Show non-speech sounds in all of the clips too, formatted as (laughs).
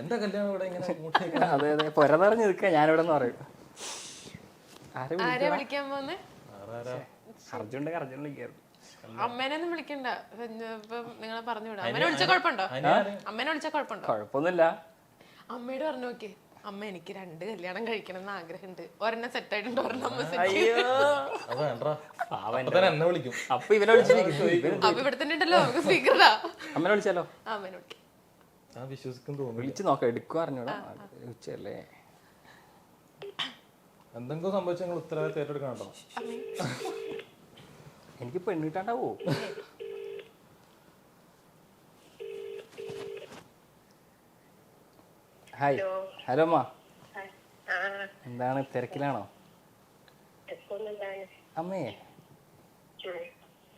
എന്റെ കല്യാണം ഇവിടെ ഇങ്ങനെ അതെ അതെ. പൊരതറിഞ്ഞ് നിൽക്കുക. ഞാനിവിടെ നിന്ന് പറയും. ആരെ ആരെയാ വിളിക്കാൻ പോന്നെ? അർജുന്റെ അർജുൻ വിളിക്കായിരുന്നു. അമ്മേനെ ഒന്നും വിളിക്കണ്ട. നിങ്ങളെ പറഞ്ഞു വിടാം. അമ്മേനെ വിളിച്ചാൽ കുഴപ്പമുണ്ടോ? അമ്മേനെ വിളിച്ചാൽ കുഴപ്പമുണ്ടോ? കുഴപ്പമൊന്നുമില്ല. അമ്മയോട് പറഞ്ഞു നോക്കി അമ്മ എനിക്ക് രണ്ട് കല്യാണം കഴിക്കണം എന്ന് ആഗ്രഹമുണ്ട്. ഒരെണ്ണം സെറ്റ് ആയിട്ടുണ്ട് ഒരെണ്ണം അപ്പൊ ഇവനെ വിളിച്ചിരിക്കും അപ്പൊ ഇവിടെ തന്നെ ഉണ്ടല്ലോ നമുക്ക് സ്പീക്കറാ അമ്മനെ വിളിച്ചാലോ? അമ്മേനെ വിളിക്കാം. ഞാൻ വിശ്വസിക്കും തോന്നുന്നു. വിളിച്ച് നോക്കാം എടുക്കുക അറിഞ്ഞൂടാ. ഉച്ചയല്ലേ. എന്തെങ്കിലും സംഭവിച്ച നിങ്ങൾ ഉത്തരവാദിത്തം ഏറ്റെടുക്കണം കേട്ടോ. എനിക്ക് പെണ്ണിട്ടാണ്ടാവോ? ഹായ്. ഹലോ. അമ്മ. എന്താണ് തിരക്കിലാണോ? അമ്മേ.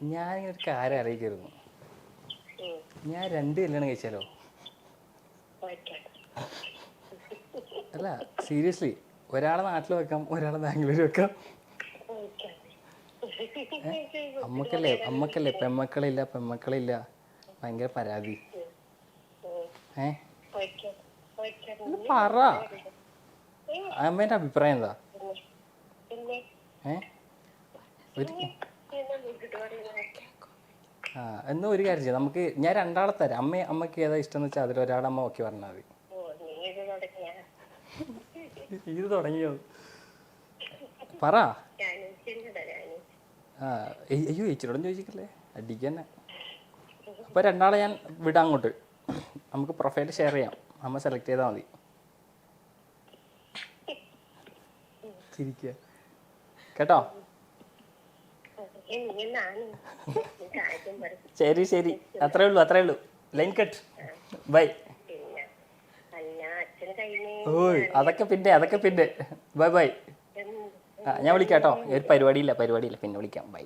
ഞാനിങ്ങനെ ഒരു കാര്യം അറിയിക്കായിരുന്നു ഞാൻ രണ്ട് കല്യാണം കഴിച്ചാലോ? (laughs) അല്ല സീരിയസ്ലി ഒരാളെ നാട്ടിൽ വെക്കാം ഒരാളെ ബാംഗ്ലൂർ വെക്കാം. അമ്മക്കല്ലേ അമ്മക്കല്ലേ പെമ്മക്കളില്ല പെമ്മക്കളില്ല. ഭയങ്കര പരാതി. ഏ? പറ. അമ്മേന്റെ അഭിപ്രായം എന്താ? ഏ? എന്നാ ഒരു കാര്യം ചെയ്യാം. നമുക്ക് ഞാൻ രണ്ടാളെ തരാം. അമ്മ അമ്മയ്ക്ക് ഏതാ ഇഷ്ടം എന്ന് വെച്ചാൽ അതിൽ ഒരാളമ്മ ഓക്കെ പറഞ്ഞാൽ മതി. ഇത് തുടങ്ങിയ? പറ. ആ അയ്യോ ചേച്ചിയോടും ചോദിച്ചിട്ടില്ലേ? അടിക്കന്നെ. അപ്പൊ അപ്പോൾ രണ്ടാളെ ഞാൻ വിടാം അങ്ങോട്ട്. നമുക്ക് പ്രൊഫൈൽ ഷെയർ ചെയ്യാം. അമ്മ സെലക്ട് ചെയ്താൽ മതി. (laughs) ചിരിക്കുക കേട്ടോ നീ നാനും നീ കാര്യം പറയും ശരി ശരി. അത്രേ ഉള്ളൂ അത്രേ ഉള്ളൂ. ലൈൻ കട്ട് ബൈ ഓയ് അതൊക്കെ പിന്നെ അതൊക്കെ പിന്നെ. ബൈ ബൈ ആ ഞാൻ വിളിക്കാം കേട്ടോ. ഒരു പരിപാടിയില്ല പരിപാടിയില്ല. പിന്നെ വിളിക്കാം. ബൈ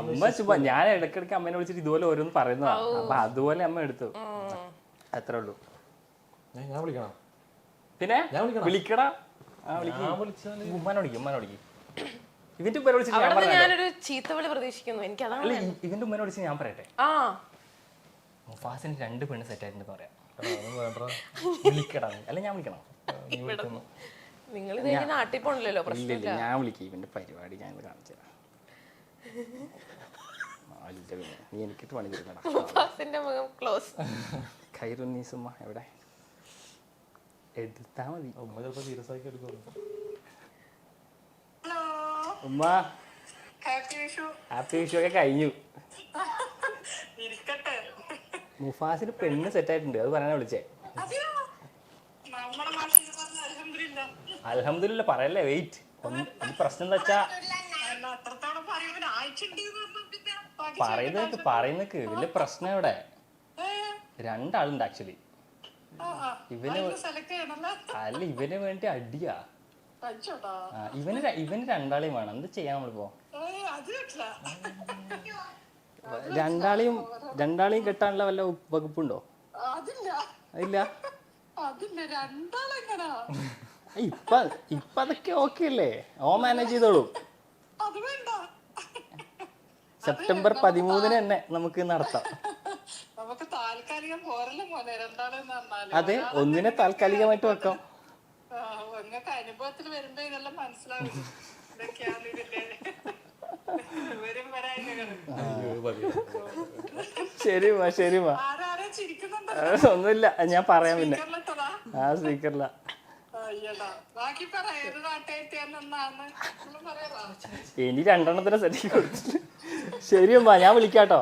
അമ്മ ചുമ്മാ ഞാൻ ഇടക്കിടക്ക് അമ്മേനെ വിളിച്ചിട്ട് ഇതുപോലെ ഓരോന്ന് പറയുന്നതാണ് അപ്പൊ അതുപോലെ അമ്മ എടുത്തു. അത്രേ ഉള്ളൂ. ഞാൻ വിളിക്കണം. പിന്നെ? ഞാൻ വിളിക്കണോ? വിളിക്കടാ. ആ വിളിക്ക്. വിളിച്ചാൽ ഉമ്മാനെ വിളിക്കും ഉമ്മാനെ വിളിക്കും. ഇവന്റെ ഉമ്മനെ വിളിച്ച് ഞാൻ പറഞ്ഞേ ഞാനൊരു ചീത്തവിളി പ്രതീക്ഷിക്കുന്നു. എനിക്ക് അതാണ് അല്ല ഇ- ഇവന്റെ ഉമ്മനെ വിളിച്ച് ഞാൻ പറയട്ടെ. ആ. മുഫാസിന് രണ്ട് പെണ്ണ് സെറ്റ് ആയിട്ടുണ്ട് പറയാം. (laughs) വിളിക്കടാ. നീ. അല്ല ഞാൻ വിളിക്കണം? നീ വിളിക്കുന്നു. നിങ്ങൾ ഇത് നാട്ടിൽ പോണില്ലല്ലോ ഇല്ല പ്രശ്നമില്ല. ഇല്ല ഞാൻ വിളിക്കും. ഇവന്റെ പരിപാടി ഞാൻ കാണിച്ചു തരാം. (laughs) അല്ല പിന്നെ നീ എനിക്കിട്ട് പണി തരുന്നടാ മുഫാസിന്റെ മുഖം ക്ലോസ് ഖൈറുന്നീസുമ്മ എവിടെ? എടുത്താ മതി. ഉമ്മ ചിലപ്പോ സീരിയസ് ആക്കി എടുക്കുള്ളൂ ഉമ്മ. ഹാപ്പി വിഷു ഒക്കെ കഴിഞ്ഞു. മുഫാസിന് പെണ്ണ് സെറ്റ് ആയിട്ടുണ്ട്. അത് പറയാനാ വിളിച്ചേ. അലഹമില്ല പറയല്ലേ വെയിറ്റ് ഈ പ്രശ്നം എന്താ വെച്ചാ ബാക്കി പറയുന്നേക്ക് പറയുന്നേക്ക് വലിയ പ്രശ്നം ഇവിടെ രണ്ടാളുണ്ട് ആക്ച്വലി. ഇവന്? അല്ല ഇവന് വേണ്ടി അടിയാ. ഇവന് ഇവന് രണ്ടാളെയും വേണം. എന്ത് ചെയ്യാൻ നമ്മളിപ്പോ. രണ്ടാളെയും രണ്ടാളെയും കെട്ടാനുള്ള വല്ല വകുപ്പുണ്ടോ? ഇല്ല ഇപ്പൊ ഇപ്പൊ അതൊക്കെ ഓക്കെ അല്ലേ? ഓ മാനേജ് ചെയ്തോളൂ. സെപ്റ്റംബർ പതിമൂന്നിന് തന്നെ നമുക്ക് നടത്താം. അതെ ഒന്നിനെ താൽക്കാലികമായിട്ട് വെക്കാം. നിങ്ങൾക്ക് അനുഭവത്തിൽ വരുമ്പോ ഇതെല്ലാം മനസ്സിലാവും. ഇതൊക്കെയാണ് ഇതിന്റെ വരും വരായികകൾ അയ്യോ മതി ശരി മാ ശരി മാ ആരാരെ ചിരിക്കുന്നുണ്ട് ആ, ഒന്നുമില്ല ഞാൻ പറയാം പിന്നെ. ആ സ്പീക്കറില. ഇനി രണ്ടെണ്ണത്തിന് സെറ്റ് കൊടുത്തിട്ട്. ശരി അമ്മ ഞാൻ വിളിക്കാട്ടോ.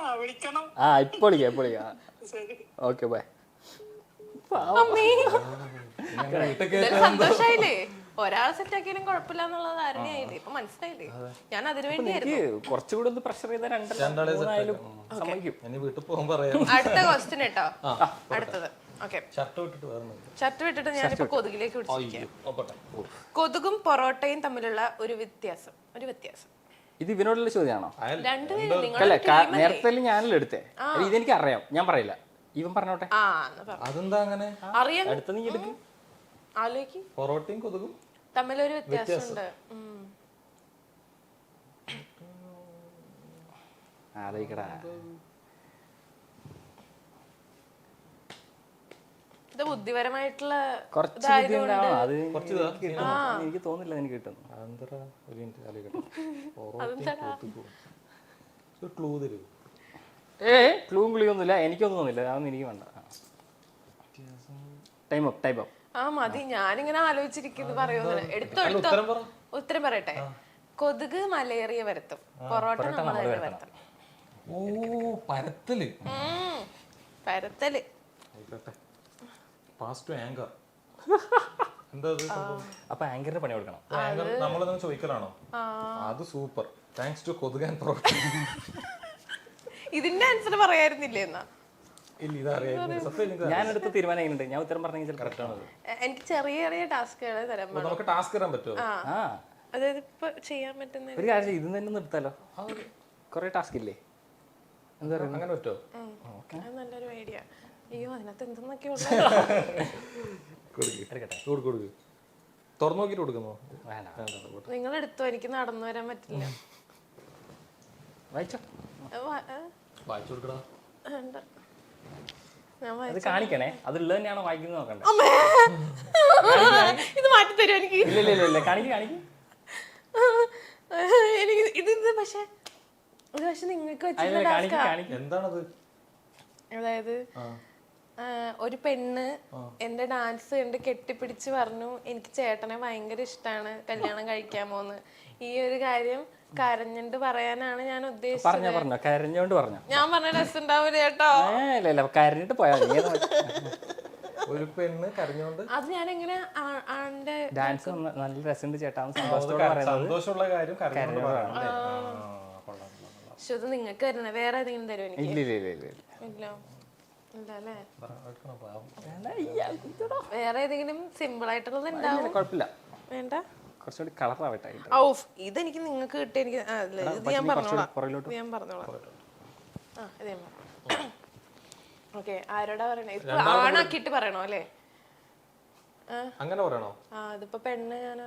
ആ വിളിക്കണം. ആ ഇപ്പൊ വിളിക്കാം ഇപ്പൊ വിളിക്കാം. ശരി. Okay bye. സന്തോഷായില്ലേ? ഒരാൾ സെറ്റ് ആക്കിയാലും കുഴപ്പമില്ല എന്നുള്ള ധാരണയായില്ലേ ഇപ്പൊ മനസ്സിലായില്ലേ? ഞാൻ അതിനു വേണ്ടിയായിരുന്നു. എനിക്ക് കുറച്ചുകൂടെ ഒന്ന് പ്രഷർ ചെയ്ത അടുത്ത ക്വസ്റ്റ്യൻ കേട്ടോ അടുത്തത്. ഷർട്ട് വിട്ടിട്ട് വേറെ ഷർട്ട് വിട്ടിട്ട് ഞാനിപ്പോ കൊതുകിലേക്ക് പിടിച്ചിരിക്കാം നോക്കട്ടെ കൊതുകും പൊറോട്ടയും തമ്മിലുള്ള ഒരു വ്യത്യാസം ഒരു വ്യത്യാസം. ഇത് ഇവനോടുള്ള ചോദ്യമാണോ? അല്ല നേരത്തെ ഞാനല്ലേ എടുത്തേ. ഇതെനിക്ക് അറിയാം ഞാൻ പറയില്ല. ഇവൻ പറഞ്ഞോട്ടെ. ആ അതെന്താ അങ്ങനെ? അറിയാം. അടുത്ത നീ എടുക്ക്. പൊറോട്ടയും കൊതുകും തമ്മിലൊരു വ്യത്യാസമുണ്ട്. ആലോചിക്കടാ. ഇത് ബുദ്ധിപരമായിട്ടുള്ള കുറച്ച് ബുദ്ധി ഉണ്ടാവണം അത് കുറച്ച് ഇതാ, എനിക്ക് തോന്നില്ല എനിക്ക് കിട്ടുന്നു. ഒരു മിനിറ്റ് ആലോചിക്കട്ടെ ക്ലൂ തരൂ. ഏ ക്ലൂവും ക്ലൂയൊന്നുമില്ല എനിക്കൊന്നും തോന്നില്ല അതൊന്നും എനിക്ക് വേണ്ട. ടൈം അപ്പ് ടൈം അപ്പ് ആ മതി. ഞാനിങ്ങനെ ആലോചിച്ചിരിക്കുന്നത് പറയുന്നത്. എടുത്തോ എടുത്തോ. ഉത്തരം പറ. ഉത്തരം പറയട്ടെ. കൊതുക് മലേറിയ വരത്തും പൊറോട്ട തന്നെ ഓ പരത്തൽ. പരത്തൽ. പാസ്റ്റ് ടു ആങ്കർ എന്താ? അപ്പൊ ആങ്കറിന് പണി കൊടുക്കണം. ആങ്കർ നമ്മളെന്താ ചോദിക്കലാണോ? അത് സൂപ്പർ താങ്ക്സ് ടു കൊതുകാൻ ഇതിന്റെ ആൻസർ പറയായിരുന്നില്ലേ എന്നാ? എടുത്ത തീരുമാനം എങ്ങനെയുണ്ട് ഞാൻ ഉത്തരം പറഞ്ഞെങ്കിൽ കറക്റ്റ് ആണ് എനിക്ക് ചെറിയ ചെറിയ ടാസ്കുകൾ തരാൻ നമുക്ക് ടാസ്ക് തരാൻ പറ്റുമോ? ആ. അതായത് ഇപ്പൊ ചെയ്യാൻ പറ്റുന്ന ഒരു കാര്യം ഇത് തന്നെ നിർത്താലോ? കുറെ ടാസ്ക് ഇല്ലേ എന്താ പറയുക അങ്ങനെ പറ്റോ നല്ലൊരു ഐഡിയ. അയ്യോ അതിനകത്ത് എന്തെന്നൊക്കെ കൊടുക്ക്. തുറന്നു നോക്കിട്ട് കൊടുക്കുന്നോ നിങ്ങൾ എടുത്തോ എനിക്ക് നടന്നു വരാൻ പറ്റില്ല. വായിച്ചോ? വായിച്ചു കൊടുക്കടാ. ഞാൻ വായി- അത് കാണിക്കണേ. അതുള്ളത് തന്നെയാണോ വായിക്കുന്നത് നോക്കണ്ടേ? അമ്മേ! ഇത് മാറ്റി എനിക്ക് ഇല്ല ഇല്ല ഇല്ല. കാണിക്ക് കാണിക്ക്. എനിക്ക് ഇത് ഇത് പക്ഷെ ഇത് പക്ഷെ നിങ്ങൾക്ക് ടാസ്കാ എന്താണത്? അതായത് ഒരു പെണ്ണ് എന്റെ ഡാൻസ് കണ്ട് കെട്ടിപ്പിടിച്ച് പറഞ്ഞു എനിക്ക് ചേട്ടനെ ഭയങ്കര ഇഷ്ടമാണ് കല്യാണം കഴിക്കാമോന്ന്. ഈ ഒരു കാര്യം കരഞ്ഞിട്ട് പറയാനാണ് ഞാൻ ഉദ്ദേശിച്ചത്. പറഞ്ഞോ പറഞ്ഞോ. കരഞ്ഞോണ്ട് പറഞ്ഞോ. ഞാൻ പറഞ്ഞ രസം ഉണ്ടാവില്ല കേട്ടോ. ഏ ഇല്ല കരഞ്ഞിട്ട് പോയാ ഒരു പെണ്ണ് കരഞ്ഞോണ്ട് അത് ഞാൻ എങ്ങനെ ആന്റെ ഡാൻസ് നല്ല രസമുണ്ട് ചേട്ടാ. സന്തോഷമുള്ള കാര്യം കരഞ്ഞോണ്ട് പറയണം കൊള്ളാം. ശുദ്ധ നിങ്ങൾക്ക് തരണേ. വേറെ ഏതെങ്കിലും തരുമോ എനിക്ക്? ഇല്ല ഇല്ല ഇല്ല ഇല്ല ഇല്ല. ഇല്ല. ഇല്ല എടുക്കണോ, വേറെ ഏതെങ്കിലും സിമ്പിൾ ആയിട്ടുള്ളത് ഉണ്ടാവും? കുഴപ്പമില്ല. വേണ്ട. കുറച്ചുകൂടി കളറാവട്ടെ ഔഫ് ഇതെനിക്ക് നിങ്ങൾക്ക് കിട്ടിയ എനിക്ക് ആ, ഇല്ല, ഇത് ഞാൻ പറഞ്ഞോളാം. പുറകിലോട്ട് ഇത് ഞാൻ പറഞ്ഞോളാം. ആ ഇത് ഞാൻ ഓക്കെ ആരോടാ പറയണേ? ഇപ്പൊ ആണാക്കിയിട്ട് പറയണോ അല്ലേ? ആ, അങ്ങനെ പറയണോ? ആ ഇതിപ്പോ പെണ്ണ് ഞാൻ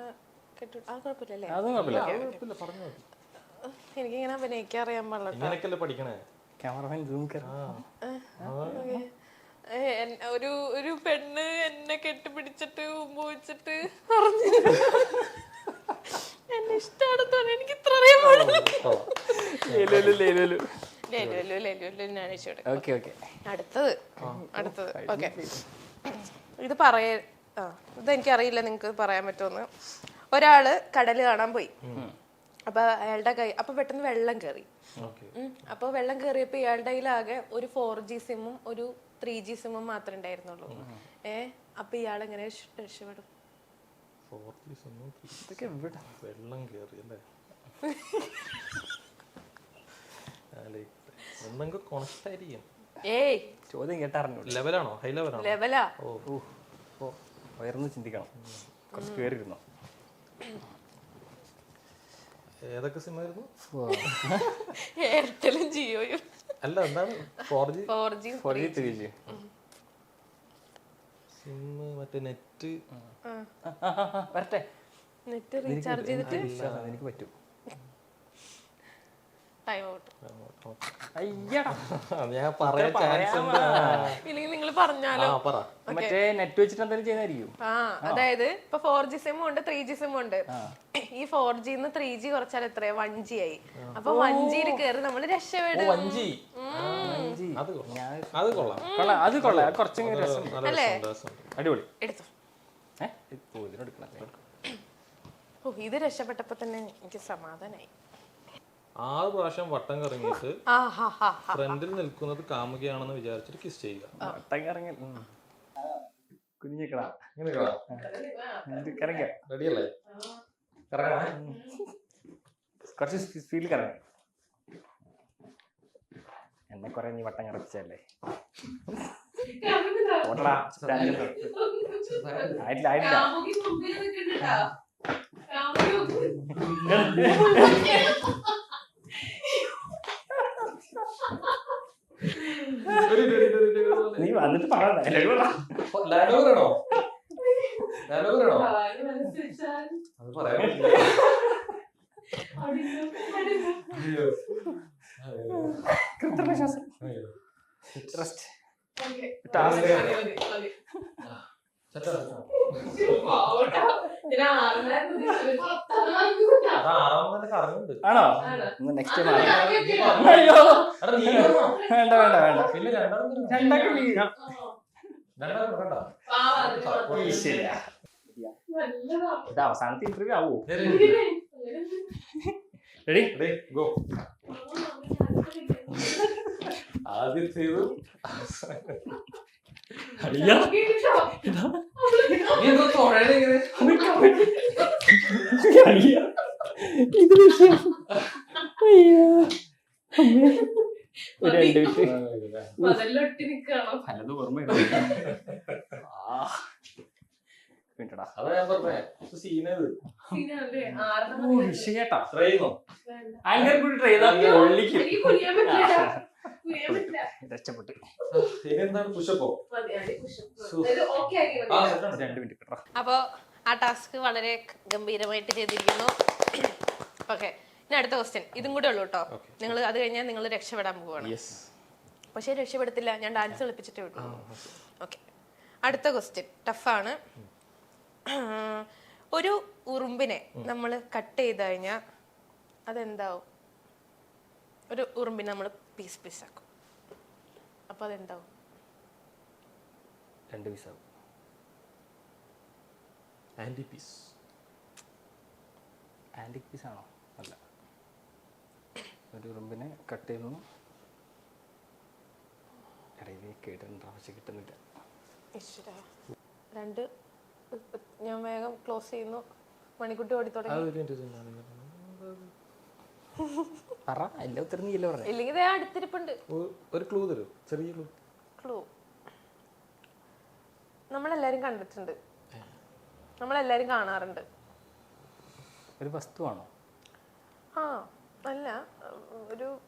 കെട്ടി ആ കുഴപ്പമില്ലല്ലേ അതും കുഴപ്പമില്ല. കുഴപ്പമില്ല പറഞ്ഞു എനിക്കിങ്ങനെ അഭിനയിക്കാൻ അറിയാൻ പാടില്ല പഠിക്കണേ? ക്യാമറമാൻ സൂം ഒരു ഒരു പെണ്ണ് എന്നെ കെട്ടിപ്പിടിച്ചിട്ട് മുമ്പ് വെച്ചിട്ട് പറഞ്ഞു എന്നെ ഇഷ്ടമാണെന്ന് എനിക്ക് ഇത്ര അറിയാൻ പാടില്ല. അടുത്തത്. അടുത്തത്. ഓക്കെ. ഇത് പറയ ഇത് ഇതെനിക്ക് അറിയില്ല നിങ്ങൾക്ക് പറയാൻ പറ്റുമെന്ന് ഒരാൾ കടൽ കാണാൻ പോയി. അപ്പൊ അയാളുടെ കൈ അപ്പൊ പെട്ടെന്ന് വെള്ളം കയറി ഓക്കെ. ഉം. അപ്പൊ വെള്ളം കയറിയപ്പോ ഇയാളുടെ കയ്യിലാകെ ഒരു ഫോർ ജി സിമ്മും ഒരു ത്രീ ജി സിമ്മും മാത്രമേ ഉണ്ടായിരുന്നുള്ളൂ. ഏ? അപ്പൊ ഇയാൾ എങ്ങനെ രക്ഷ- രക്ഷപ്പെടും? വെള്ളം കയറി അല്ലേ. എന്തെങ്കിലും കോൺസ്റ്റ് ആയിരിക്കും ഏയ്. ചോദ്യം കേട്ടറിഞ്ഞു ലെവലാണോ ഹൈ ലെവലാണോ ലെവലാ ഓ. ഓ ഉയർന്ന് ചിന്തിക്കണം. കുറച്ച് കയറിയിരുന്നു ഏതൊക്കെ സിം ആയിരുന്നു എയർടെലും ജിയോയും. അല്ല എന്താണ്? Four G four G four G three G SIM മറ്റേ നെറ്റ്. വരട്ടെ. നെറ്റ് റീചാർജ് ചെയ്തിട്ട്? എനിക്ക് പറ്റും. ഞാൻ പറയാൻ ചാൻസ് ഉണ്ട്. ഇല്ലെങ്കിൽ നിങ്ങൾ പറഞ്ഞാലോ? ആ പറ. മറ്റേ നെറ്റ് വെച്ചിട്ട് എന്തെങ്കിലും ചെയ്യുന്നതായിരിക്കും ആ അതായത് ഇപ്പൊ ഫോർ ജി സിം ഉണ്ട് ത്രീ ജി സിം ഉണ്ട്. ഈ ഫോർ ജിന്ന് ത്രീ ജി കുറച്ചാൽ എത്രയാ? വൺ ജി ആയി. അപ്പൊ വൺ ജിയിൽ കയറി നമ്മൾ രക്ഷപ്പെടും. അത് കൊള്ളാം. അത് കൊള്ളാം. കൊള്ളാം. അത് കൊള്ളാം. അത് കുറച്ചും രസം നല്ല രസമുണ്ട്, രസമുണ്ട്. അടിപൊളി. എടുത്തു. ഏഹ് ഓ ഇതിനെടുക്കണം. ഓ ഇത് രക്ഷപ്പെട്ടപ്പോ തന്നെ എനിക്ക് സമാധാനായി. ആറ് പ്രാവശ്യം വട്ടം കറങ്ങിയിട്ട് ഫ്രണ്ടിൽ നിൽക്കുന്നത് കാമുകയാണെന്ന് വിചാരിച്ചിട്ട് കിസ് ചെയ്യുക. വട്ടം കറങ്ങി കുഞ്ഞിക്കടാ കറങ്ങ റെഡിയല്ലേ കറങ്ങണേ? കുറച്ച് സ്പീഡിൽ കറങ്ങ. എന്നെ കുറെ നീ വട്ടം കറച്ചല്ലേ ആയിട്ടില്ല ആയിട്ടില്ല. (laughs) നീ വന്നിട്ട് പറയണോ (laughs) അത് പറയാൻ പറ്റില്ല. കൃത്രിമ ശ്വാസം അയ്യോ. Rest Okay. ടാസ്ക് ആണോ. Next time. അയ്യോ? വേണ്ട വേണ്ട വേണ്ട പിന്നെ. രണ്ടാക്കി. ഇത് അവസാനത്തെ ഇന്റർവ്യൂ ആവോ. റെഡി ദേ, ഗോ ആദ്യം ചെയ്തു അടിയാ ഇത് വിഷയം. അയ്യോ. അമ്മേ. ഒരു രണ്ട് നിക്കാണോ പലതും ഓർമ്മ വേണ്ടടാ അതാ ഞാൻ പറഞ്ഞേ സീനത്. വിഷയട്ടാ ട്രെയിനോ. അങ്ങനെ കൂടി ട്രൈ ചെയ്താൽ രക്ഷപ്പെട്ടു ആക്കി ആ ടാസ്ക് വളരെ ഗംഭീരമായിട്ട് ചെയ്തിരിക്കുന്നു. ഓക്കെ ഇനി അടുത്ത ക്വസ്റ്റ്യൻ ഇതും കൂടെ ഉള്ളൂ കേട്ടോ നിങ്ങൾ അത് കഴിഞ്ഞാൽ നിങ്ങൾ രക്ഷപ്പെടാൻ പോവാണ്. യെസ് പക്ഷേ രക്ഷപ്പെടത്തില്ല. ഞാൻ ഡാൻസ് കളിപ്പിച്ചിട്ടേ വിട്ടു ഓക്കെ അടുത്ത ക്വസ്റ്റ്യൻ ടഫാണ് (clears throat) ഒരു ഉറുമ്പിനെ നമ്മൾ കട്ട് ചെയ്ത് കഴിഞ്ഞാൽ അതെന്താവും? ഒരു ഉറുമ്പിനെ നമ്മൾ പീസ് പീസ് ആക്കും. അപ്പോൾ അതെന്താവും? രണ്ട് പീസാവും ആന്റി പീസ് ആന്റിക് പീസ് ആണോ? അല്ല. ഒരു റുമ്പിനെ കട്ട് ചെയ്യുന്നു. ഇടയിൽ കേട്ടിട്ടുണ്ട്? പക്ഷെ കിട്ടുന്നില്ല. രണ്ട് ഞാൻ വേഗം ക്ലോസ് ചെയ്യുന്നു. മണിക്കുട്ടി ഓടി തുടങ്ങി ഒരു minute ഇരുന്നാ മതി. പറ എല്ലാ ഉത്തരം നീയല്ലേ പറഞ്ഞേ. ഇല്ലെങ്കിൽ ദേ അടുത്തിരിപ്പുണ്ട്. ഒരു- ക്ലൂ തരൂ ചെറിയ ക്ലൂ ക്ലൂ നമ്മളെല്ലാരും കണ്ടിട്ടുണ്ട്. നമ്മളെല്ലാരും കാണാറുണ്ട്. ഒരു വസ്തുവാണോ? ആ അല്ല ഒരു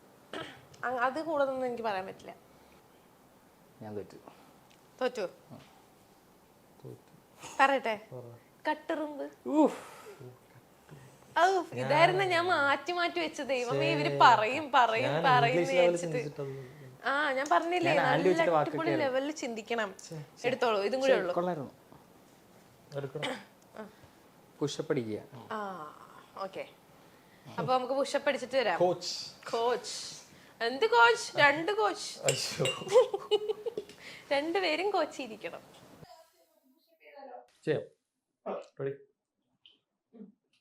അ- അത് കൂടുതലൊന്നും എനിക്ക് പറയാൻ പറ്റില്ല. ഞാൻ തോറ്റു. തോറ്റു. പറയട്ടെ. കട്ടുറുമ്പ്. ഊഫ് ഔ, ഇതായിരുന്നു ഞാൻ മാറ്റി മാറ്റി വെച്ചത്. ദൈവമേ ഇവർ പറയും പറയും പറയും വിചാരിച്ചിട്ട്. ആ ഞാൻ പറഞ്ഞില്ലേ നല്ല അടിപൊളി ലെവലിൽ ചിന്തിക്കണം. എടുത്തോളൂ ഇതും കൂടെ ഉള്ളൂ. കൊള്ളായിരുന്നു. എടുക്കണം. പുഷപ്പ് അടിക്കുക. ആ ഓക്കെ. അപ്പൊ നമുക്ക് പുഷപ്പ് അടിച്ചിട്ട് വരാം. കോച്ച് കോച്ച് എന്ത് കോച്ച് രണ്ട് കോച്ച് (laughs) രണ്ടുപേരും കോച്ച് ഇരിക്കണം ചെയ്യാം.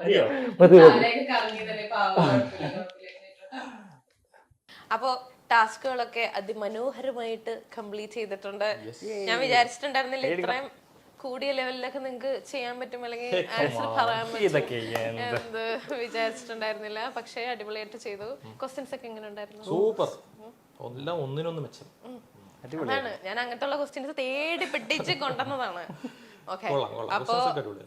അറിയോ. അപ്പോ ടാസ്കുകളൊക്കെ അതിമനോഹരമായിട്ട് കംപ്ലീറ്റ് ചെയ്തിട്ടുണ്ട്. ഞാൻ വിചാരിച്ചിട്ടുണ്ടായിരുന്നില്ല ഇത്രയും കൂടിയ ലെവലിലൊക്കെ നിങ്ങൾക്ക് ചെയ്യാൻ പറ്റും അല്ലെങ്കിൽ ആൻസർ പറയാൻ പറ്റും. എന്ത്? വിചാരിച്ചിട്ടുണ്ടായിരുന്നില്ല. പക്ഷേ അടിപൊളിയായിട്ട് ചെയ്തു. ക്വസ്റ്റ്യൻസ് ഒക്കെ എങ്ങനെ ഉണ്ടായിരുന്നു? സൂപ്പർ എല്ലാം ഒന്നിനൊന്ന് മെച്ചം. അടിപൊളി അതാണ്. ഞാൻ അങ്ങനത്തെ ഉള്ള ക്വസ്റ്റ്യൻസ് തേടി പിടിച്ച് കൊണ്ടുവന്നതാണ്. (laughs) ഓക്കെ. അപ്പോ.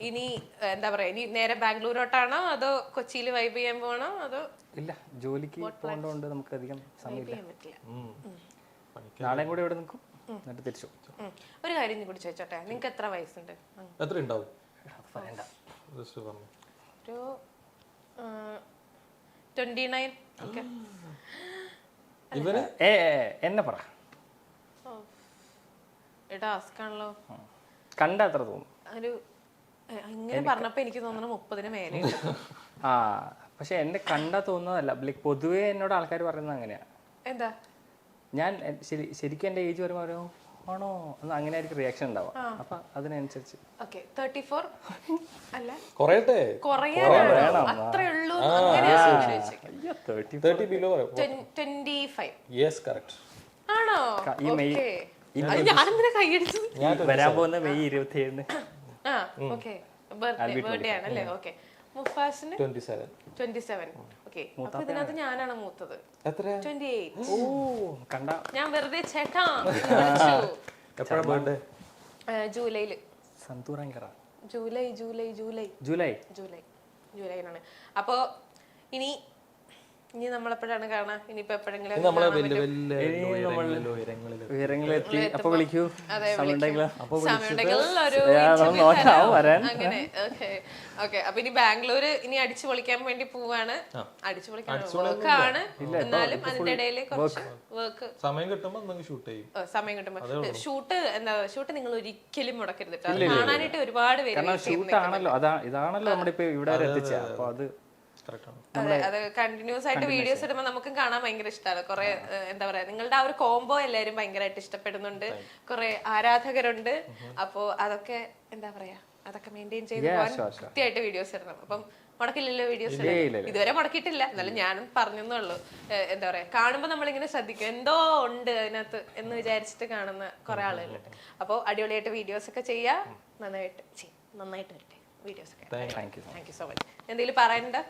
ഇനി എന്താ പറയാ ഇനി നേരെ ബാംഗ്ലൂരോട്ടാണോ അതോ കൊച്ചിയിൽ വൈബ് ചെയ്യാൻ പോകണോ അതോ ഇല്ല ജോലിക്ക് പോകേണ്ടതുകൊണ്ട് നമുക്ക് അധികം സമയമില്ല. നാളെയും കൂടെ ഇവിടെ നിൽക്കും എന്നിട്ട് തിരിച്ചു ഒരു കാര്യം ഇനി കൂടി ചോദിച്ചോട്ടെ നിങ്ങൾക്ക് എത്ര വയസ്സുണ്ട്. എത്ര ഉണ്ടാവും പറയണ്ട ജസ്റ്റ് പറഞ്ഞു. ഒരു ട്വന്റി നയൻ ഓക്കെ. ഇവന്? എന്നെ പറ. എടാ ആണല്ലോ. ഉം. കണ്ട അത്ര തോന്നും. ഒരു ഇങ്ങനെ പറഞ്ഞപ്പോ എനിക്ക് തോന്നുന്നു മുപ്പതിന് മേലെ. ആ പക്ഷെ എന്റെ കണ്ടാ തോന്നുന്നതല്ല. ലൈക്ക് പൊതുവേ എന്നോട് ആൾക്കാർ പറയുന്നത് അങ്ങനെയാ. എന്താ? ഞാൻ ശരി ശരിക്കും എന്റെ ഏജ് വരുമ്പോൾ പറയും ആണോ? എന്ന് അങ്ങനെ ആയിരിക്കും റിയാക്ഷൻ ഉണ്ടാവുക അപ്പൊ അതിനനുസരിച്ച്. അല്ല. കുറയട്ടെ? ആണോ? ഈ മെയ്- ഓക്കെ. ഞാനെന്തിനാ കൈയടിച്ചത്? ഞാൻ വരാൻ പോകുന്ന മെയ് ഇരുപത്തി ഏഴിന് ആ ഓക്കെ ബർത്ത്ഡേ ആണ് ഓക്കെ മുഫാസിന് ഇതിനകത്ത് ഞാനാണ് മൂത്തത്. എത്ര ട്വന്റി എയ്റ്റ് ഓ കണ്ട. ഞാൻ വെറുതെ ചേട്ടാ. (laughs) ജൂലൈയിൽ. July July July. July. July. ജൂലൈയിലാണ് അപ്പോ ഇനി ഇനി നമ്മളെപ്പോഴാണ് കാണാ? ഇനിയിപ്പോ എപ്പോഴെങ്കിലും നമ്മളെ വലിയ വലിയ ഉയരങ്ങളിൽ ഉയരങ്ങളിൽ ഉയരങ്ങളിലെത്തി. അപ്പൊ വിളിക്കൂ. അങ്ങനെ. ഓക്കെ. ഓക്കെ. അപ്പൊ ഇനി ബാംഗ്ലൂര് ഇനി അടിച്ചു പൊളിക്കാൻ വേണ്ടി പോവാണ്. അടിച്ചു പൊളിക്കാൻ വർക്കാണ് എന്നാലും അതിന്റെ ഇടയിൽ കുറച്ച് വർക്ക് സമയം കിട്ടുമ്പോ എന്തെങ്കിലും ഷൂട്ട് ചെയ്യും. സമയം കിട്ടുമ്പോ. ഷൂട്ട് എന്താ ഷൂട്ട് നിങ്ങൾ ഒരിക്കലും മുടക്കരുത് കാണാനായിട്ട് ഒരുപാട് പേര് കാരണം ഷൂട്ട് ആണല്ലോ. അതാ ഇതാണല്ലോ നമ്മുടെ ഇപ്പൊ ഇവിടെ വരെ എത്തിച്ച. അപ്പൊ അത് അതെ അത് കണ്ടിന്യൂസ് ആയിട്ട് വീഡിയോസ് ഇടുമ്പോൾ നമുക്കും കാണാൻ ഭയങ്കര ഇഷ്ടമാണ് കുറെ എന്താ പറയാ നിങ്ങളുടെ ആ ഒരു കോംബോ എല്ലാവരും ഭയങ്കരമായിട്ട് ഇഷ്ടപ്പെടുന്നുണ്ട്. കുറെ ആരാധകരുണ്ട്. അപ്പോ അതൊക്കെ എന്താ പറയാ അതൊക്കെ മെയിന്റെയിൻ ചെയ്ത് പോകാൻ sure. വീഡിയോസ് ഇടണം. അപ്പം മുടക്കില്ലല്ലോ വീഡിയോസ്. ഇതുവരെ മുടക്കിയിട്ടില്ല. എന്നാലും ഞാനും പറഞ്ഞെന്നുള്ളൂ. എന്താ പറയാ കാണുമ്പോൾ നമ്മളിങ്ങനെ ശ്രദ്ധിക്കും. എന്തോ ഉണ്ട് അതിനകത്ത് എന്ന് വിചാരിച്ചിട്ട് കാണുന്ന കുറെ ആളുകളുണ്ട്. അപ്പോൾ അടിപൊളിയായിട്ട് വീഡിയോസ് ഒക്കെ ചെയ്യുക നന്നായിട്ട് ചെയ്യും നന്നായിട്ട് വരട്ടെ. വീഡിയോസ് ഒക്കെ. Thank you thank you so much എന്തെങ്കിലും പറയാനുണ്ടോ?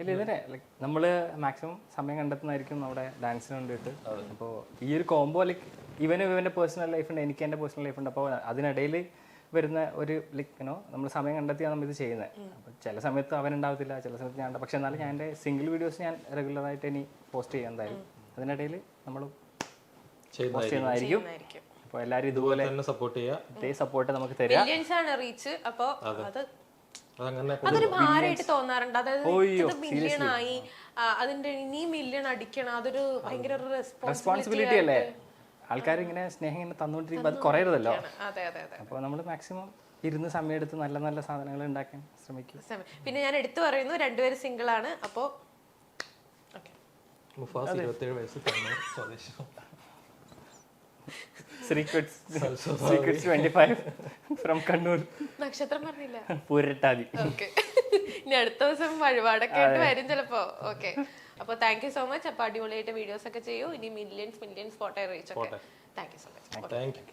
ഇല്ല ഇതിനെ ലൈക്ക് നമ്മൾ മാക്സിമം സമയം കണ്ടെത്തുന്നതായിരിക്കും നമ്മുടെ ഡാൻസിന് വേണ്ടിയിട്ട്. അപ്പോൾ ഈ ഒരു കോംബോ ലൈക്ക് ഇവനും ഇവന്റെ പേഴ്സണൽ ലൈഫ് ഉണ്ട് എനിക്ക് എന്റെ പേഴ്സണൽ ലൈഫ് ഉണ്ട്. അപ്പോൾ അതിനിടയിൽ വരുന്ന ഒരു ലൈക്ക് യുനോ നമ്മൾ സമയം കണ്ടെത്തിയാണ് നമ്മൾ ഇത് ചെയ്യുന്നത് അപ്പോൾ ചില സമയത്ത് അവൻ ഉണ്ടാവത്തില്ല ചില സമയത്ത് ഞാൻ ഉണ്ടാവും. പക്ഷെ എന്നാലും ഞാൻ എന്റെ സിംഗിൾ വീഡിയോസ് ഞാൻ റെഗുലറായിട്ട് ഇനി പോസ്റ്റ് ചെയ്യാം എന്തായാലും. അതിനിടയിൽ നമ്മൾ പോസ്റ്റ് ചെയ്യുന്നതായിരിക്കും. അപ്പോൾ എല്ലാവരും ഇതുപോലെ തന്നെ സപ്പോർട്ട് ചെയ്യുക ഇതേ സപ്പോർട്ട് നമുക്ക് തരാം. റീച്ച് അപ്പോ അത് അതൊരു ഭാരമായിട്ട് തോന്നാറുണ്ട്. അതായത് ഇത് മില്യൺ ആയി. അതിന്റെ ഇനി മില്യൺ അടിക്കണം. അതൊരു ഭയങ്കര റെസ്പോൺസിബിലിറ്റി അല്ലേ? ആൾക്കാർ ഇങ്ങനെ സ്നേഹം ഇങ്ങനെ തന്നുകൊണ്ടിരിക്കുമ്പോൾ അത് കുറയരുതല്ലോ. അതെ അതെ അതെ അപ്പോൾ നമ്മൾ മാക്സിമം ഇരുന്ന് സമയമെടുത്ത് നല്ല നല്ല സാധനങ്ങൾ ഉണ്ടാക്കാൻ ശ്രമിക്കും. പിന്നെ ഞാൻ എടുത്തു പറയുന്നു രണ്ടുപേരും സിംഗിൾ ആണ്. അപ്പോൾ ഓക്കെ മുഫാസ് ഇരുപത്തേഴ് വയസ്സ് കണ്ണൂർ സ്വദേശം. (laughs) Secrets secrets twenty five from Kannur നക്ഷത്രം പറഞ്ഞില്ല. പൂരട്ടാതി. ഇനി അടുത്ത ദിവസം വഴിപാടൊക്കെ ആയിട്ട് വരും ചിലപ്പോ. ഓക്കെ അപ്പൊ താങ്ക് യു സോ മച്ച് അപ്പൊ അടിപൊളിയായിട്ട് വീഡിയോസ് ഒക്കെ ചെയ്യൂ. ഇനി മില്യൻസ് മില്യൻസ് ഫോട്ടോ റീച്ച് ഒക്കെ thank you so much thank you.